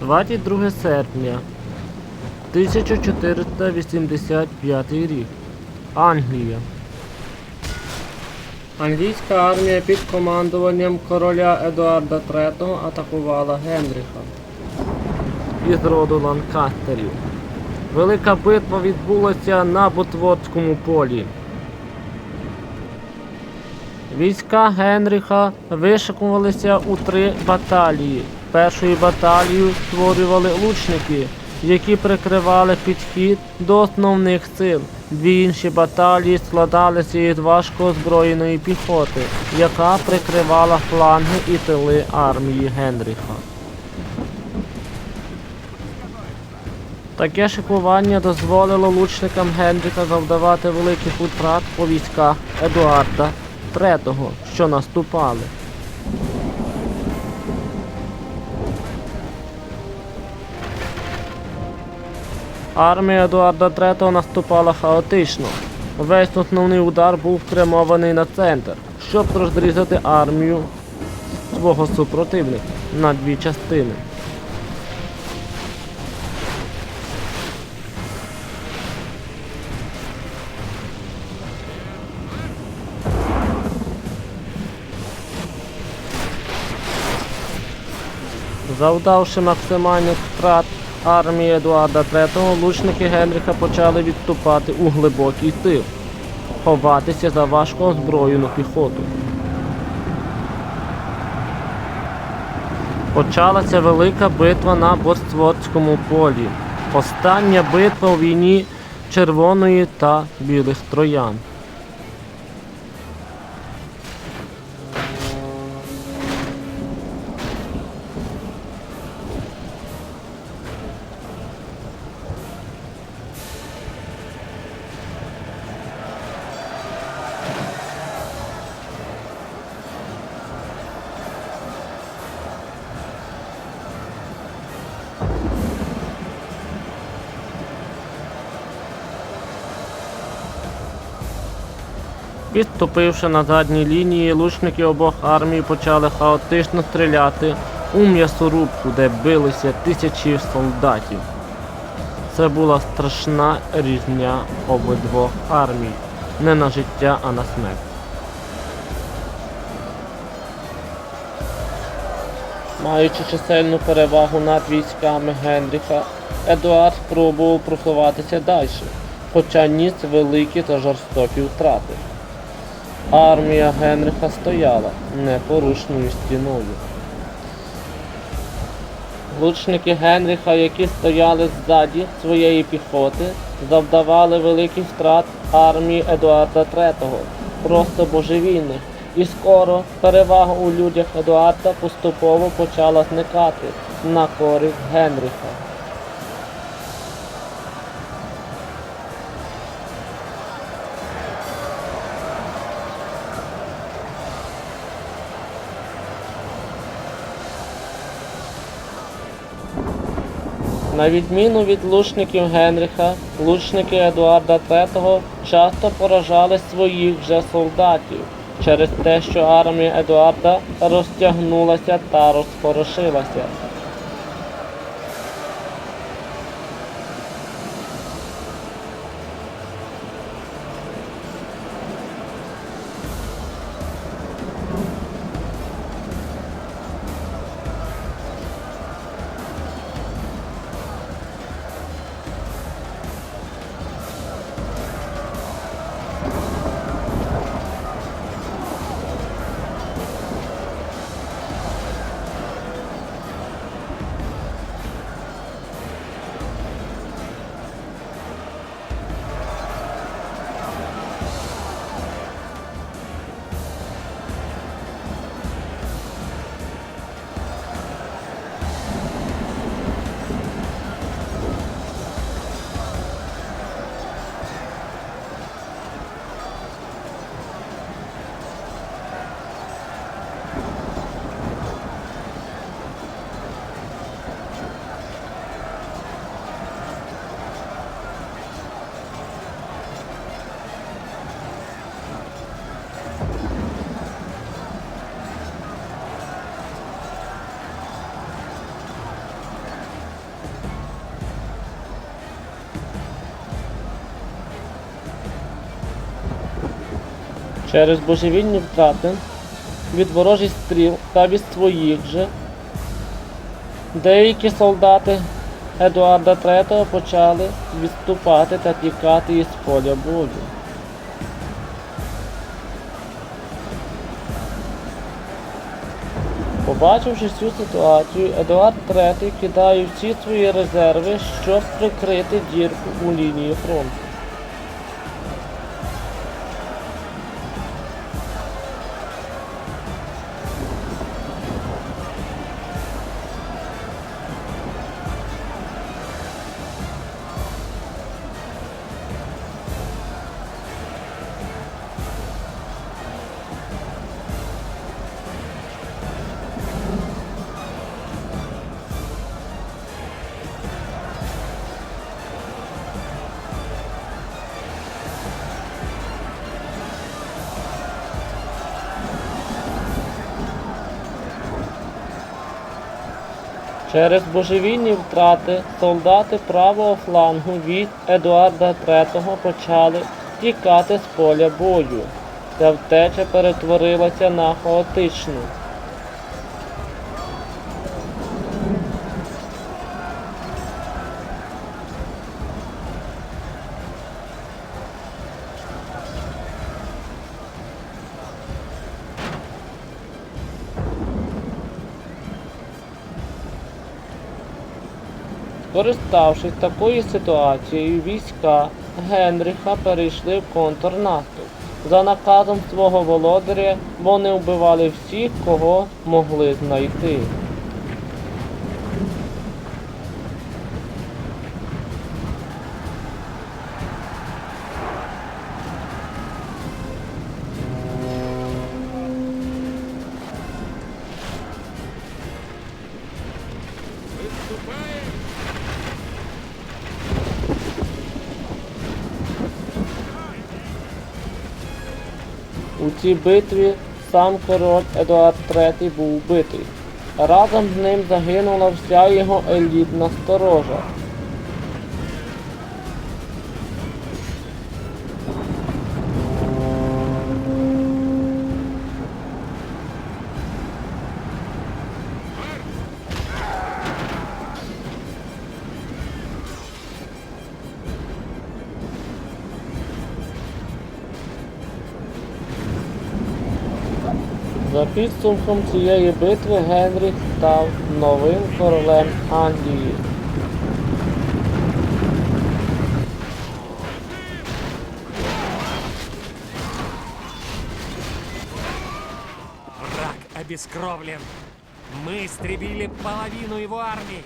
22 серпня 1485 рік. Англія. Англійська армія під командуванням короля Едуарда III атакувала Генріха із роду Ланкастерів. Велика битва відбулася на Ботвордському полі. Війська Генріха вишикувалися у три баталії. Першою баталію створювали лучники, які прикривали підхід до основних сил. Дві інші баталії складалися із важко озброєної піхоти, яка прикривала фланги і тили армії Генріха. Таке шикування дозволило лучникам Генріха завдавати великих утрат по військах Едуарда III, що наступали. Армія Едуарда III наступала хаотично. Весь основний удар був спрямований на центр, щоб розрізати армію свого супротивника на дві частини. Завдавши максимальних втрат армії Едуарда III, лучники Генріха почали відступати у глибокий тил, ховатися за важко озброєну піхоту. Почалася велика битва на Боствордському полі. Остання битва у війні червоної та білих троян. Підступивши на задній лінії, лучники обох армій почали хаотично стріляти у м'ясорубку, де билися тисячі солдатів. Це була страшна різня обидвох армій. Не на життя, а на смерть. Маючи чисельну перевагу над військами Генріха, Едуард спробував просуватися далі, хоча ніс великі та жорстокі втрати. Армія Генриха стояла непорушною стіною. Лучники Генріха, які стояли ззаді своєї піхоти, завдавали великих втрат армії Едуарда III, просто божевільних. І скоро перевага у людях Едуарда поступово почала зникати на користь Генріха. На відміну від лучників Генріха, лучники Едуарда III часто поражали своїх же солдатів через те, що армія Едуарда розтягнулася та розпорошилася. Через божевільні втрати від ворожих стріл та від своїх же деякі солдати Едуарда III почали відступати та тікати із поля бою. Побачивши цю ситуацію, Едуард III кидає всі свої резерви, щоб прикрити дірку у лінії фронту. Через божевільні втрати солдати правого флангу від Едуарда III почали тікати з поля бою. Та втеча перетворилася на хаотичну. Скориставшись такою ситуацією, війська Генріха перейшли в контрнаступ. За наказом свого володаря вони вбивали всіх, кого могли знайти. У цій битві сам король Едуард III був убитий. Разом з ним загинула вся його елітна сторожа. За підсумком цієї битви Генріх став новим королем Англії. Враг обескровлен. Мы истребили половину его армии.